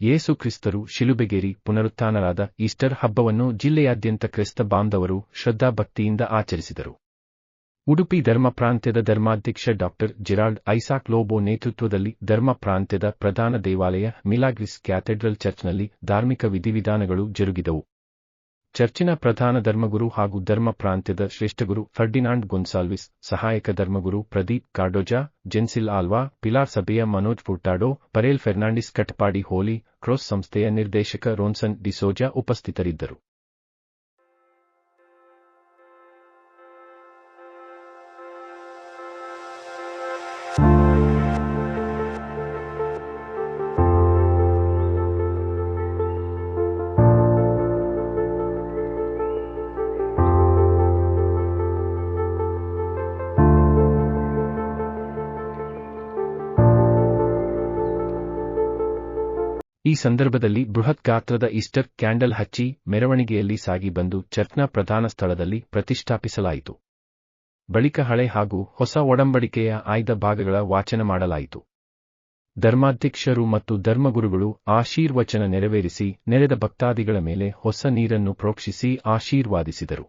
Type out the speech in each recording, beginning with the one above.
ಯೇಸು ಕ್ರಿಸ್ತರು ಶಿಲುಬೆಗೇರಿ ಪುನರುತ್ಥಾನರಾದ ಈಸ್ಟರ್ ಹಬ್ಬವನ್ನು ಜಿಲ್ಲೆಯಾದ್ಯಂತ ಕ್ರಿಸ್ತ ಬಾಂಧವರು ಶ್ರದ್ಧಾಭಕ್ತಿಯಿಂದ ಆಚರಿಸಿದರು. ಉಡುಪಿ ಧರ್ಮ ಪ್ರಾಂತ್ಯದ ಧರ್ಮಾಧ್ಯಕ್ಷ ಡಾಕ್ಟರ್ ಜಿರಾಲ್ಡ್ ಐಸಾಕ್ ಲೋಬೋ ನೇತೃತ್ವದಲ್ಲಿ ಧರ್ಮ ಪ್ರಾಂತ್ಯದ ಪ್ರಧಾನ ದೇವಾಲಯ ಮಿಲಾಗ್ರಿಸ್ ಕ್ಯಾಥೆಡ್ರಲ್ ಚರ್ಚ್ನಲ್ಲಿ ಧಾರ್ಮಿಕ ವಿಧಿವಿಧಾನಗಳು ಜರುಗಿದವು. ಚರ್ಚಿನ ಪ್ರಧಾನ ಧರ್ಮಗುರು ಹಾಗೂ ಧರ್ಮ ಪ್ರಾಂತ್ಯದ ಶ್ರೇಷ್ಠಗುರು ಫರ್ಡಿನಾಂಡ್ ಗೊನ್ಸಾಲ್ವಿಸ್, ಸಹಾಯಕ ಧರ್ಮಗುರು ಪ್ರದೀಪ್ ಕಾರ್ಡೋಜಾ ಜೆನ್ಸಿಲ್ ಆಲ್ವಾ, ಪಿಲಾರ್ ಸಭೆಯ ಮನೋಜ್ ಫುರ್ಟಾಡೋ, ಪರೇಲ್ ಫೆರ್ನಾಂಡಿಸ್ ಕಟ್ಪಾಡಿ ಹೋಲಿ, ಕ್ರೋಸ್ ಸಂಸ್ಥೆಯ ನಿರ್ದೇಶಕ ರೋನ್ಸನ್ ಡಿಸೋಜಾ ಉಪಸ್ಥಿತರಿದ್ದರು. ಸಂದರ್ಭದಲ್ಲಿ ಬೃಹತ್ ಗಾತ್ರದ ಈಸ್ಟರ್ ಕ್ಯಾಂಡಲ್ ಹಚ್ಚಿ ಮೆರವಣಿಗೆಯಲ್ಲಿ ಸಾಗಿ ಬಂದು ಚರ್ಚ್ನ ಪ್ರಧಾನ ಸ್ಥಳದಲ್ಲಿ ಪ್ರತಿಷ್ಠಾಪಿಸಲಾಯಿತು. ಬಳಿಕ ಹಳೆ ಹಾಗೂ ಹೊಸ ಒಡಂಬಡಿಕೆಯ ಆಯ್ದ ಭಾಗಗಳ ವಾಚನ ಮಾಡಲಾಯಿತು. ಧರ್ಮಾಧ್ಯಕ್ಷರು ಮತ್ತು ಧರ್ಮಗುರುಗಳು ಆಶೀರ್ವಚನ ನೆರವೇರಿಸಿ ನೆರೆದ ಭಕ್ತಾದಿಗಳ ಮೇಲೆ ಹೊಸ ನೀರನ್ನು ಪ್ರೋಕ್ಷಿಸಿ ಆಶೀರ್ವಾದಿಸಿದರು.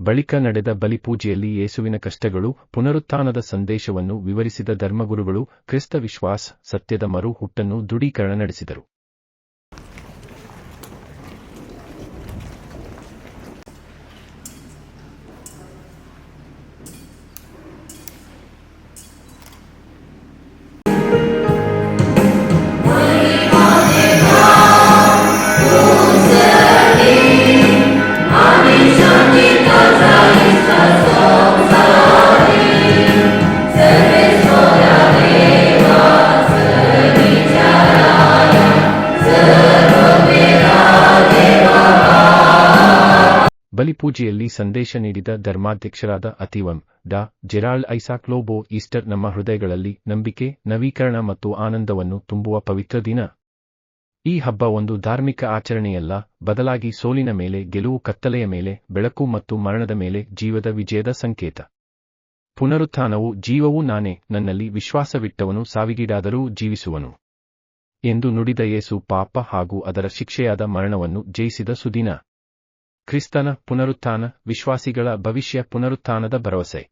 ಬಳಿಕ ನಡೆದ ಬಲಿಪೂಜೆಯಲ್ಲಿ ಯೇಸುವಿನ ಕಷ್ಟಗಳು, ಪುನರುತ್ಥಾನದ ಸಂದೇಶವನ್ನು ವಿವರಿಸಿದ ಧರ್ಮಗುರುಗಳು ಕ್ರಿಸ್ತ ವಿಶ್ವಾಸ್ ಸತ್ಯದ ಮರು ಹುಟ್ಟನ್ನು ದೃಢೀಕರಣ ನಡೆಸಿದರು. ಬಲಿಪೂಜೆಯಲ್ಲಿ ಸಂದೇಶ ನೀಡಿದ ಧರ್ಮಾಧ್ಯಕ್ಷರಾದ ಅತಿವಂ ಡಾ ಜೆರಾಲ್ಡ್ ಐಸಾಕ್ ಲೋಬೋ ಈಸ್ಟರ್ ನಮ್ಮ ಹೃದಯಗಳಲ್ಲಿ ನಂಬಿಕೆ, ನವೀಕರಣ ಮತ್ತು ಆನಂದವನ್ನು ತುಂಬುವ ಪವಿತ್ರ ದಿನ. ಈ ಹಬ್ಬ ಒಂದು ಧಾರ್ಮಿಕ ಆಚರಣೆಯಲ್ಲ, ಬದಲಾಗಿ ಸೋಲಿನ ಮೇಲೆ, ಗೆಲುವು ಕತ್ತಲೆಯ ಮೇಲೆ, ಬೆಳಕು ಮತ್ತು ಮರಣದ ಮೇಲೆ ಜೀವದ ವಿಜಯದ ಸಂಕೇತ. ಪುನರುತ್ಥಾನವು ಜೀವವು ನಾನೇ, ನನ್ನಲ್ಲಿ ವಿಶ್ವಾಸವಿಟ್ಟವನು ಸಾವಿಗೀಡಾದರೂ ಜೀವಿಸುವನು. ಎಂದು ನುಡಿದ ಯೇಸು ಪಾಪ ಹಾಗೂ ಅದರ ಶಿಕ್ಷೆಯಾದ ಮರಣವನ್ನು ಜಯಿಸಿದ ಸುದಿನ. ಕ್ರಿಸ್ತನ ಪುನರುತ್ಥಾನ, ವಿಶ್ವಾಸಿಗಳ ಭವಿಷ್ಯ ಪುನರುತ್ಥಾನದ ಭರವಸೆ.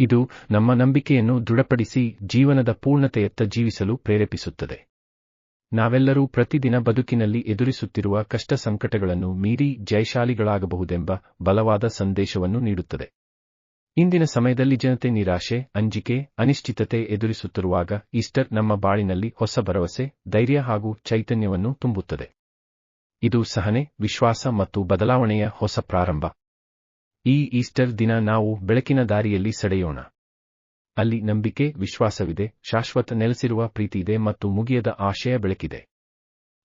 ಇದು ನಮ್ಮ ನಂಬಿಕೆಯನ್ನು ದೃಢಪಡಿಸಿ ಜೀವನದ ಪೂರ್ಣತೆಯತ್ತ ಜೀವಿಸಲು ಪ್ರೇರೇಪಿಸುತ್ತದೆ. ನಾವೆಲ್ಲರೂ ಪ್ರತಿದಿನ ಬದುಕಿನಲ್ಲಿ ಎದುರಿಸುತ್ತಿರುವ ಕಷ್ಟ ಸಂಕಟಗಳನ್ನು ಮೀರಿ ಜಯಶಾಲಿಗಳಾಗಬಹುದೆಂಬ ಬಲವಾದ ಸಂದೇಶವನ್ನು ನೀಡುತ್ತದೆ. ಇಂದಿನ ಸಮಯದಲ್ಲಿ ಜನತೆ ನಿರಾಶೆ, ಅಂಜಿಕೆ, ಅನಿಶ್ಚಿತತೆ ಎದುರಿಸುತ್ತಿರುವಾಗ ಈಸ್ಟರ್ ನಮ್ಮ ಬಾಳಿನಲ್ಲಿ ಹೊಸ ಭರವಸೆ, ಧೈರ್ಯ ಹಾಗೂ ಚೈತನ್ಯವನ್ನು ತುಂಬುತ್ತದೆ. ಇದು ಸಹನೆ, ವಿಶ್ವಾಸ ಮತ್ತು ಬದಲಾವಣೆಯ ಹೊಸ ಪ್ರಾರಂಭ. ಈ ಈಸ್ಟರ್ ದಿನ ನಾವು ಬೆಳಕಿನ ದಾರಿಯಲ್ಲಿ ಸೆಳೆಯೋಣ. ಅಲ್ಲಿ ನಂಬಿಕೆ, ವಿಶ್ವಾಸವಿದೆ, ಶಾಶ್ವತ ನೆಲೆಸಿರುವ ಪ್ರೀತಿಯಿದೆ ಮತ್ತು ಮುಗಿಯದ ಆಶಯ ಬೆಳಕಿದೆ.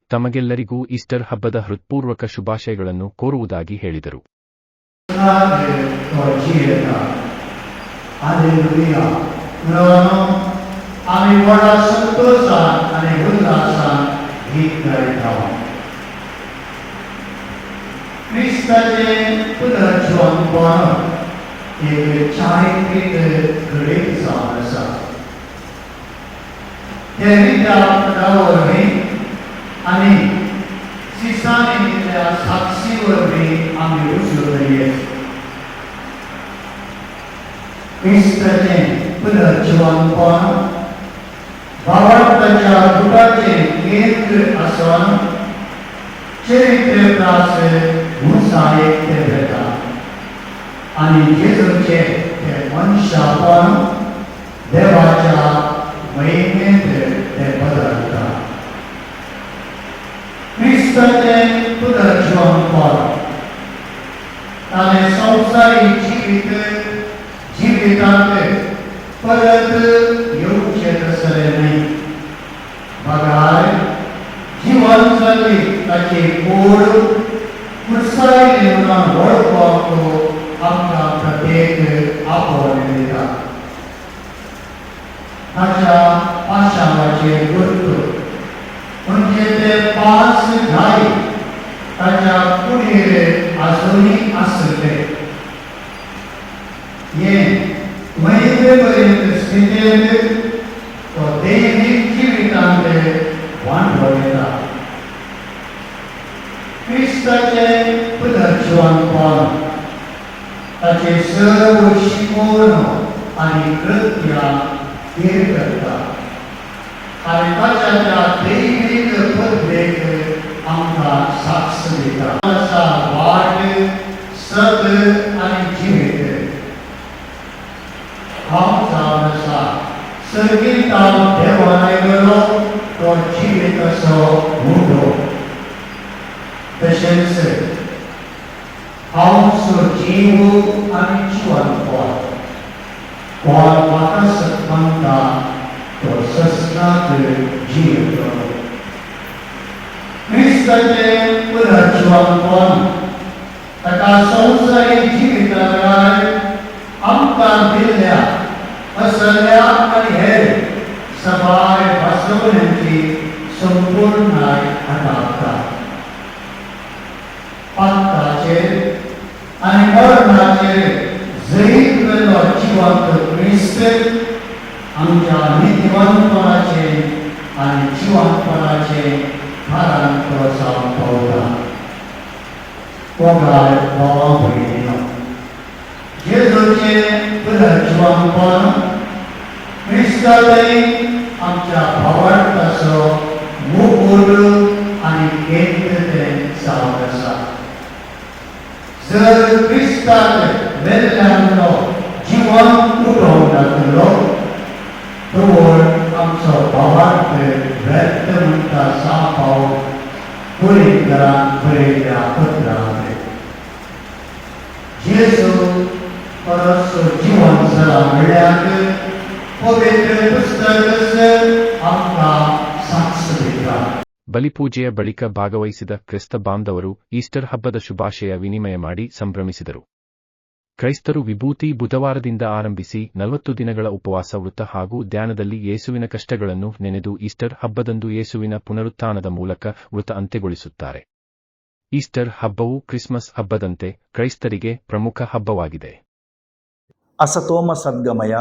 ತಮಗೆಲ್ಲರಿಗೂ ಈಸ್ಟರ್ ಹಬ್ಬದ ಹೃತ್ಪೂರ್ವಕ ಶುಭಾಶಯಗಳನ್ನು ಕೋರುವುದಾಗಿ ಹೇಳಿದರು. Christaje punajuanguano, ele chaikite greesamasa. Terita padavari, ani sisani nila saksivari ami usudariye. Christaje punajuanguano, Bhavartaja bhutaje kendra asana, चरित्र प्राप्त 무사에 대배다. 아니 예수께 대원샤반 대화자 외면들 대받았다. 크리스도의 부다주한 것 나는 성사의 지위들 पाच घाई ताच्या पुढे अजूनही असले ये महिनेपर्यंत स्थितीत तो दैनिक जीवितांतले वाण भविता क्रिस्ताचे पुनर्जीवन पावन ताचे सर्व शिकवण आनी कृत्या हेर करता आनी ताच्या त्या दैनिक लेकर आमचा साक्ष देता आमचा वाट सद आणि जीवित आमचा नसा सर्गिता देवाने गेलो तो जीवित असो मुठो तसेच आमचो जीव आणि जीवन कोण कोण माका सत्मंता तो सस्नात जीवित जियेतो क्रिस्ताचे पुनर्जीवनपण ताका संवसारीक जिवितांत आमकां दिल्ल्या असल्या आनी हेर सबाय वास्तवण्यांची संपूर्णाय हाताळटा पाताचेर आनी मरणाचेर जैत वेलो जिवंत क्रिस्त आमच्या नितिवंतपणाचे आनी pogare poverino. Jezocie wyleczyłam Pana, Chrystalej, amcia powarta so, mógłby ani piękny ten całkowesa. Z Chrystale wyleczano dziwam udą na tylo, Tuor amco powarty. ಬಲಿಪೂಜೆಯ ಬಳಿಕ ಭಾಗವಹಿಸಿದ ಕ್ರಿಸ್ತ ಬಾಂಧವರು ಈಸ್ಟರ್ ಹಬ್ಬದ ಶುಭಾಶಯ ವಿನಿಮಯ ಮಾಡಿ ಸಂಭ್ರಮಿಸಿದರು. ಕ್ರೈಸ್ತರು ವಿಭೂತಿ ಬುಧವಾರದಿಂದ ಆರಂಭಿಸಿ ನಲವತ್ತು ದಿನಗಳ ಉಪವಾಸ ವೃತ್ತ ಹಾಗೂ ಧ್ಯಾನದಲ್ಲಿ ಯೇಸುವಿನ ಕಷ್ಟಗಳನ್ನು ನೆನೆದು ಈಸ್ಟರ್ ಹಬ್ಬದಂದು ಯೇಸುವಿನ ಪುನರುತ್ಥಾನದ ಮೂಲಕ ವೃತ ಅಂತ್ಯಗೊಳಿಸುತ್ತಾರೆ. ಈಸ್ಟರ್ ಹಬ್ಬವು ಕ್ರಿಸ್ಮಸ್ ಹಬ್ಬದಂತೆ ಕ್ರೈಸ್ತರಿಗೆ ಪ್ರಮುಖ ಹಬ್ಬವಾಗಿದೆ. ಅಸತೋಮ ಸದ್ಗಮಯ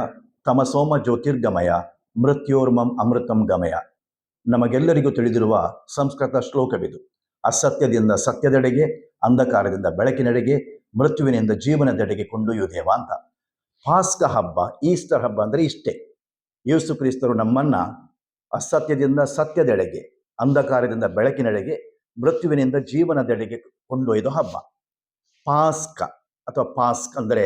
ತಮಸೋಮ ಜ್ಯೋತಿರ್ಗಮಯ, ಮೃತ್ಯೋರ್ಮಂ ಅಮೃತಂ ಗಮಯ. ನಮಗೆಲ್ಲರಿಗೂ ತಿಳಿದಿರುವ ಸಂಸ್ಕೃತ ಶ್ಲೋಕವಿದು. ಅಸತ್ಯದಿಂದ ಸತ್ಯದೆಡೆಗೆ, ಅಂಧಕಾರದಿಂದ ಬೆಳಕಿನೆಡೆಗೆ, ಮೃತ್ಯುವಿನಿಂದ ಜೀವನದೆಡೆಗೆ ಕೊಂಡೊಯ್ಯುವುದೇವ ಅಂತ. ಪಾಸ್ಕ ಹಬ್ಬ, ಈಸ್ಟರ್ ಹಬ್ಬ ಅಂದರೆ ಇಷ್ಟೇ. ಯೇಸು ಕ್ರಿಸ್ತರು ನಮ್ಮನ್ನ ಅಸತ್ಯದಿಂದ ಸತ್ಯದೆಡೆಗೆ, ಅಂಧಕಾರದಿಂದ ಬೆಳಕಿನೆಡೆಗೆ ಮೃತ್ಯುವಿನಿಂದ ಜೀವನದೆಡೆಗೆ ಕೊಂಡೊಯ್ದ ಹಬ್ಬ. ಪಾಸ್ಕ ಅಥವಾ ಪಾಸ್ಕ್ ಅಂದರೆ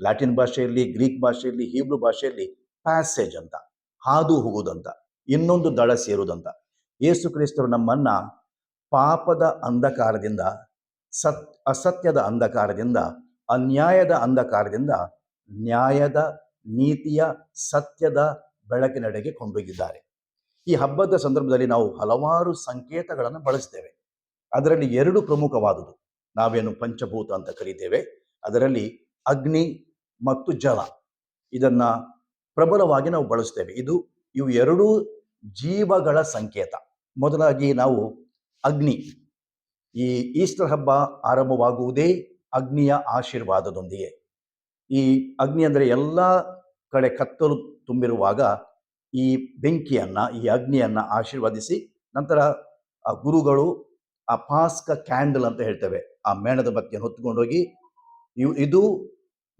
ಲ್ಯಾಟಿನ್ ಭಾಷೆಯಲ್ಲಿ, ಗ್ರೀಕ್ ಭಾಷೆಯಲ್ಲಿ, ಹೀಬ್ರು ಭಾಷೆಯಲ್ಲಿ ಪ್ಯಾಸೇಜ್ ಅಂತ, ಹಾದು ಹೋಗುವುದಂತ ಇನ್ನೊಂದು ದಳ ಸೇರುವುದಂತ ಯೇಸು ಕ್ರಿಸ್ತರು ನಮ್ಮನ್ನ ಪಾಪದ ಅಂಧಕಾರದಿಂದ, ಸತ್, ಅಸತ್ಯದ ಅಂಧಕಾರದಿಂದ, ಅನ್ಯಾಯದ ಅಂಧಕಾರದಿಂದ, ನ್ಯಾಯದ ನೀತಿಯ ಸತ್ಯದ ಬೆಳಕಿನೆಡೆಗೆ ಕೊಂಡೊಯ್ದಿದ್ದಾರೆ. ಈ ಹಬ್ಬದ ಸಂದರ್ಭದಲ್ಲಿ ನಾವು ಹಲವಾರು ಸಂಕೇತಗಳನ್ನು ಬಳಸ್ತೇವೆ. ಅದರಲ್ಲಿ ಎರಡು ಪ್ರಮುಖವಾದುದು. ನಾವೇನು ಪಂಚಭೂತ ಅಂತ ಕರೀತೇವೆ. ಅದರಲ್ಲಿ ಅಗ್ನಿ ಮತ್ತು ಜಲ. ಇದನ್ನ ಪ್ರಬಲವಾಗಿ ನಾವು ಬಳಸ್ತೇವೆ. ಇದು ಇವು ಎರಡೂ ಜೀವಗಳ ಸಂಕೇತ. ಮೊದಲಾಗಿ ನಾವು ಅಗ್ನಿ. ಈ ಈಸ್ಟರ್ ಹಬ್ಬ ಆರಂಭವಾಗುವುದೇ ಅಗ್ನಿಯ ಆಶೀರ್ವಾದದೊಂದಿಗೆ. ಈ ಅಗ್ನಿ ಅಂದರೆ ಎಲ್ಲ ಕಡೆ ಕತ್ತಲು ತುಂಬಿರುವಾಗ ಈ ಬೆಂಕಿಯನ್ನು, ಈ ಅಗ್ನಿಯನ್ನು ಆಶೀರ್ವದಿಸಿ ನಂತರ ಗುರುಗಳು ಆ ಪಾಸ್ಕ ಕ್ಯಾಂಡಲ್ ಅಂತ ಹೇಳ್ತೇವೆ. ಆ ಮೇಣದ ಬತ್ತಿಯನ್ನು ಹೊತ್ತುಕೊಂಡೋಗಿ ಇವು ಇದು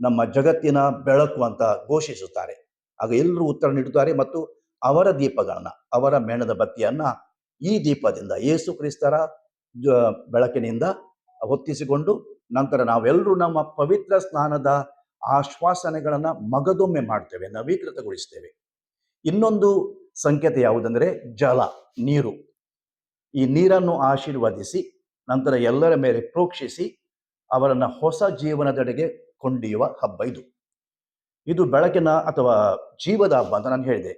ನಮ್ಮ ಜಗತ್ತಿನ ಬೆಳಕು ಅಂತ ಘೋಷಿಸುತ್ತಾರೆ. ಆಗ ಎಲ್ಲರೂ ಉತ್ತರ ನೀಡುತ್ತಾರೆ ಮತ್ತು ಅವರ ದೀಪಗಳನ್ನ, ಅವರ ಮೇಣದ ಬತ್ತಿಯನ್ನ ಈ ದೀಪದಿಂದ ಯೇಸು ಕ್ರಿಸ್ತರ ಬೆಳಕಿನಿಂದ ಹೊತ್ತಿಸಿಕೊಂಡು ನಂತರ ನಾವೆಲ್ಲರೂ ನಮ್ಮ ಪವಿತ್ರ ಸ್ನಾನದ ಆಶ್ವಾಸನೆಗಳನ್ನ ಮಗದೊಮ್ಮೆ ಮಾಡ್ತೇವೆ, ನವೀಕೃತಗೊಳಿಸ್ತೇವೆ. ಇನ್ನೊಂದು ಸಂಕೇತ ಯಾವುದಂದ್ರೆ ಜಲ, ನೀರು. ಈ ನೀರನ್ನು ಆಶೀರ್ವದಿಸಿ, ನಂತರ ಎಲ್ಲರ ಮೇಲೆ ಪ್ರೋಕ್ಷಿಸಿ, ಅವರನ್ನು ಹೊಸ ಜೀವನದೆಡೆಗೆ ಕೊಂಡೊಯ್ಯುವ ಹಬ್ಬ ಇದು. ಇದು ಬೆಳಕಿನ ಅಥವಾ ಜೀವದ ಹಬ್ಬ ಅಂತ ನಾನು ಹೇಳಿದೆ.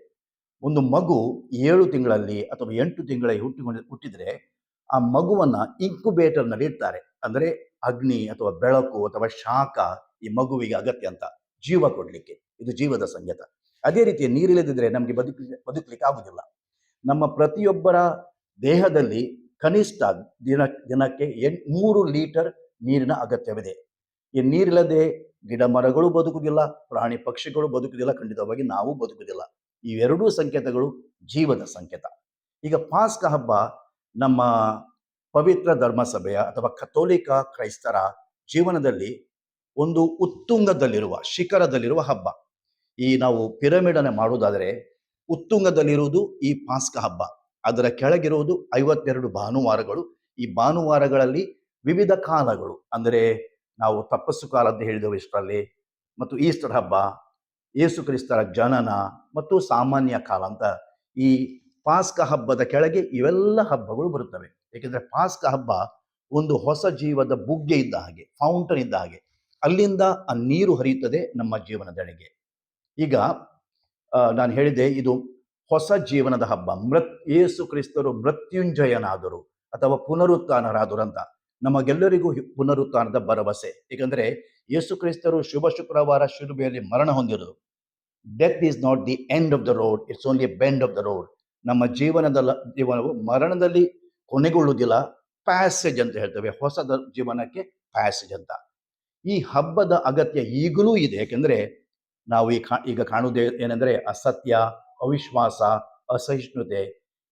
ಒಂದು ಮಗು ಏಳು ತಿಂಗಳಲ್ಲಿ ಅಥವಾ ಎಂಟು ತಿಂಗಳಲ್ಲಿ ಹುಟ್ಟಿಕೊಂಡು, ಹುಟ್ಟಿದ್ರೆ ಆ ಮಗುವನ್ನ ಇಂಕ್ಯುಬೇಟರ್ನಲ್ಲಿ ಇಡ್ತಾರೆ. ಅಂದ್ರೆ ಅಗ್ನಿ ಅಥವಾ ಬೆಳಕು ಅಥವಾ ಶಾಖ ಈ ಮಗುವಿಗೆ ಅಗತ್ಯ ಅಂತ ಜೀವ ಕೊಡ್ಲಿಕ್ಕೆ. ಇದು ಜೀವದ ಸಂಗೀತ. ಅದೇ ರೀತಿ ನೀರಿಲ್ಲದಿದ್ರೆ ನಮಗೆ ಬದುಕಲಿಕ್ಕೆ ಬದುಕಲಿಕ್ಕೆ ಆಗುದಿಲ್ಲ. ನಮ್ಮ ಪ್ರತಿಯೊಬ್ಬರ ದೇಹದಲ್ಲಿ ಕನಿಷ್ಠ ದಿನ, ದಿನಕ್ಕೆ ಎಂ ಮೂರು ಲೀಟರ್ ನೀರಿನ ಅಗತ್ಯವಿದೆ. ಈ ನೀರಿಲ್ಲದೆ ಗಿಡ ಮರಗಳು ಬದುಕುವುದಿಲ್ಲ, ಪ್ರಾಣಿ ಪಕ್ಷಿಗಳು ಬದುಕುವುದಿಲ್ಲ, ಖಂಡಿತವಾಗಿ ನಾವು ಬದುಕುವುದಿಲ್ಲ. ಇವೆರಡೂ ಸಂಕೇತಗಳು ಜೀವದ ಸಂಕೇತ. ಈಗ ಪಾಸ್ಕ ಹಬ್ಬ ನಮ್ಮ ಪವಿತ್ರ ಧರ್ಮಸಭೆಯ ಅಥವಾ ಕಥೋಲಿಕ ಕ್ರೈಸ್ತರ ಜೀವನದಲ್ಲಿ ಒಂದು ಉತ್ತುಂಗದಲ್ಲಿರುವ, ಶಿಖರದಲ್ಲಿರುವ ಹಬ್ಬ. ಈ ನಾವು ಪಿರಮಿಡನ್ನು ಮಾಡುವುದಾದರೆ ಉತ್ತುಂಗದಲ್ಲಿರುವುದು ಈ ಪಾಸ್ಕ ಹಬ್ಬ. ಅದರ ಕೆಳಗಿರುವುದು ಐವತ್ತೆರಡು ಭಾನುವಾರಗಳು. ಈ ಭಾನುವಾರಗಳಲ್ಲಿ ವಿವಿಧ ಕಾಲಗಳು, ಅಂದರೆ ನಾವು ತಪಸ್ಸು ಕಾಲ ಅಂತ ಹೇಳಿದೆವು ಇಷ್ಟರಲ್ಲಿ, ಮತ್ತು ಈಸ್ಟರ್ ಹಬ್ಬ, ಯೇಸು ಕ್ರಿಸ್ತರ ಜನನ, ಮತ್ತು ಸಾಮಾನ್ಯ ಕಾಲ ಅಂತ. ಈ ಪಾಸ್ಕ ಹಬ್ಬದ ಕೆಳಗೆ ಇವೆಲ್ಲ ಹಬ್ಬಗಳು ಬರುತ್ತವೆ. ಏಕೆಂದರೆ ಪಾಸ್ಕ ಹಬ್ಬ ಒಂದು ಹೊಸ ಜೀವದ ಬುಗ್ಗೆ ಇದ್ದ ಹಾಗೆ, ಫೌಂಟನ್ ಇದ್ದ ಹಾಗೆ. ಅಲ್ಲಿಂದ ಆ ನೀರು ಹರಿಯುತ್ತದೆ ನಮ್ಮ ಜೀವನದೆಡೆಗೆ ಈಗ ನಾನು ಹೇಳಿದೆ, ಇದು ಹೊಸ ಜೀವನದ ಹಬ್ಬ, ಮೃತ್ ಯೇಸು ಕ್ರಿಸ್ತರು ಮೃತ್ಯುಂಜಯನಾದರು ಅಥವಾ ಪುನರುತ್ಥಾನರಾದರು ಅಂತ ನಮಗೆಲ್ಲರಿಗೂ ಪುನರುತ್ಥಾನದ ಭರವಸೆ. ಏಕೆಂದರೆ ಯೇಸು ಕ್ರಿಸ್ತರು ಶುಭ ಶುಕ್ರವಾರ ಶುರುಬೆಯಲ್ಲಿ ಮರಣ ಹೊಂದಿರುವುದು death is not the end of the road it's only bend of the road ನಮ್ಮ ಜೀವನದ ಜೀವನವು ಮರಣದಲ್ಲಿ ಕೊನೆಗೊಳ್ಳುವುದಿಲ್ಲ ಪ್ಯಾಸೇಜ್ ಅಂತ ಹೇಳ್ತೇವೆ, ಹೊಸದ ಜೀವನಕ್ಕೆ ಪ್ಯಾಸೇಜ್ ಅಂತ. ಈ ಹಬ್ಬದ ಅಗತ್ಯ ಈಗಲೂ ಇದೆ ಯಾಕೆಂದ್ರೆ ನಾವು ಈ ಕಾ, ಈಗ ಕಾಣುವುದೇ ಏನೆಂದರೆ ಅಸತ್ಯ ಅವಿಶ್ವಾಸ, ಅಸಹಿಷ್ಣುತೆ,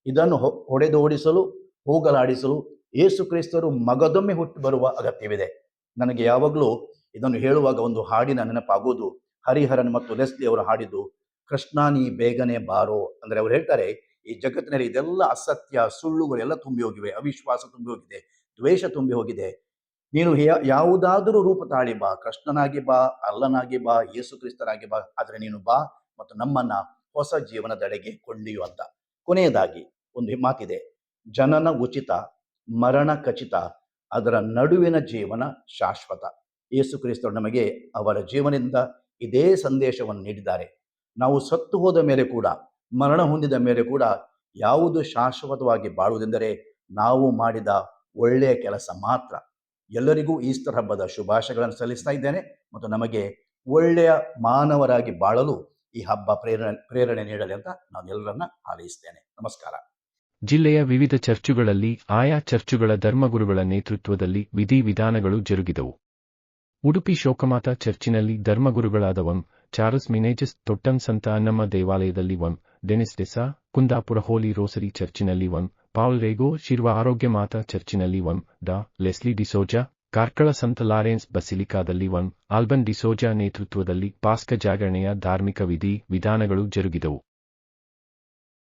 ಇದನ್ನು ಹೊಡೆದು ಹೊಡೆದೋಡಿಸಲು, ಹೋಗಲಾಡಿಸಲು ಯೇಸು ಕ್ರಿಸ್ತರು ಮಗದೊಮ್ಮೆ ಹುಟ್ಟು ಬರುವ ಅಗತ್ಯವಿದೆ. ನನಗೆ ಯಾವಾಗಲೂ ಇದನ್ನು ಹೇಳುವಾಗ ಒಂದು ಹಾಡಿನ ನೆನಪಾಗುವುದು ಹರಿಹರನ್ ಮತ್ತು ಲೆಸ್ಲಿ ಅವರು ಹಾಡಿದ್ದು, ಕೃಷ್ಣ ನೀ ಬೇಗನೆ ಬಾರೋ. ಅಂದ್ರೆ ಅವ್ರು ಹೇಳ್ತಾರೆ, ಈ ಜಗತ್ತಿನಲ್ಲಿ ಇದೆಲ್ಲ ಅಸತ್ಯ ಸುಳ್ಳುಗಳೆಲ್ಲ ತುಂಬಿ ಹೋಗಿವೆ, ಅವಿಶ್ವಾಸ ತುಂಬಿ ಹೋಗಿದೆ, ದ್ವೇಷ ತುಂಬಿ ಹೋಗಿದೆ. ನೀನು ಯಾವುದಾದರೂ ರೂಪ ತಾಳಿ ಬಾ, ಕೃಷ್ಣನಾಗಿ ಬಾ, ಅಲ್ಲನಾಗಿ ಬಾ ಯೇಸು ಕ್ರಿಸ್ತನಾಗಿ ಬಾ, ಆದರೆ ನೀನು ಬಾ ಮತ್ತು ನಮ್ಮನ್ನ ಹೊಸ ಜೀವನದೆಡೆಗೆ ಕೊಂಡೊಯ್ಯುವಂತ ಕೊನೆಯದಾಗಿ ಒಂದು ಮಾತಿದೆ. ಜನನ ಉಚಿತ, ಮರಣ ಖಚಿತ, ಅದರ ನಡುವಿನ ಜೀವನ ಶಾಶ್ವತ. ಯೇಸು ಕ್ರಿಸ್ತರು ನಮಗೆ ಅವರ ಜೀವನದಿಂದ ಇದೇ ಸಂದೇಶವನ್ನು ನೀಡಿದ್ದಾರೆ. ನಾವು ಸತ್ತು ಹೋದ ಮೇಲೆ ಕೂಡ, ಮರಣ ಹೊಂದಿದ ಮೇಲೆ ಕೂಡ ಯಾವುದು ಶಾಶ್ವತವಾಗಿ ಬಾಳುವುದೆಂದರೆ ನಾವು ಮಾಡಿದ ಒಳ್ಳೆಯ ಕೆಲಸ ಮಾತ್ರ. ಎಲ್ಲರಿಗೂ ಈಸ್ಟರ್ ಹಬ್ಬದ ಶುಭಾಶಯಗಳನ್ನು ಸಲ್ಲಿಸ್ತಾ ಇದ್ದೇನೆ ಮತ್ತು ನಮಗೆ ಒಳ್ಳೆಯ ಮಾನವರಾಗಿ ಬಾಳಲು ಈ ಹಬ್ಬ ಪ್ರೇರಣೆ ಪ್ರೇರಣೆ ನೀಡಲಿ ಅಂತ ನಾನು ಎಲ್ಲರನ್ನ ನಮಸ್ಕಾರ. ಜಿಲ್ಲೆಯ ವಿವಿಧ ಚರ್ಚುಗಳಲ್ಲಿ ಆಯಾ ಚರ್ಚುಗಳ ಧರ್ಮಗುರುಗಳ ನೇತೃತ್ವದಲ್ಲಿ ವಿಧಿವಿಧಾನಗಳು ಜರುಗಿದವು. ಉಡುಪಿ ಶೋಕಮಾತ ಚರ್ಚಿನಲ್ಲಿ ಧರ್ಮಗುರುಗಳಾದ ವಂ ಚಾರ್ಲ್ಸ್ ಮಿನೇಜಸ್, ತೊಟ್ಟಂ ಸಂತ ಅನ್ನಮ್ಮ ದೇವಾಲಯದಲ್ಲಿ ವಂ Denis D'Sa Kundapura Holy Rosary ಚರ್ಚಿನಲ್ಲಿ ವಂ ಪಾಲ್ ರೇಗೋ, ಶಿರ್ವ ಆರೋಗ್ಯ ಮಾತಾ ಚರ್ಚಿನಲ್ಲಿ ವಂ ಡಾ ಲೆಸ್ಲಿ ಡಿಸೋಜಾ ಕಾರ್ಕಳ ಸಂತ ಲಾರೆನ್ಸ್ ಬಸಿಲಿಕಾದಲ್ಲಿ ಒನ್ ಆಲ್ಬನ್ ಡಿಸೋಜಾ ನೇತೃತ್ವದಲ್ಲಿ ಪಾಸ್ಕ ಜಾಗರಣೆಯ ಧಾರ್ಮಿಕ ವಿಧಿ ವಿಧಾನಗಳು ಜರುಗಿದವು.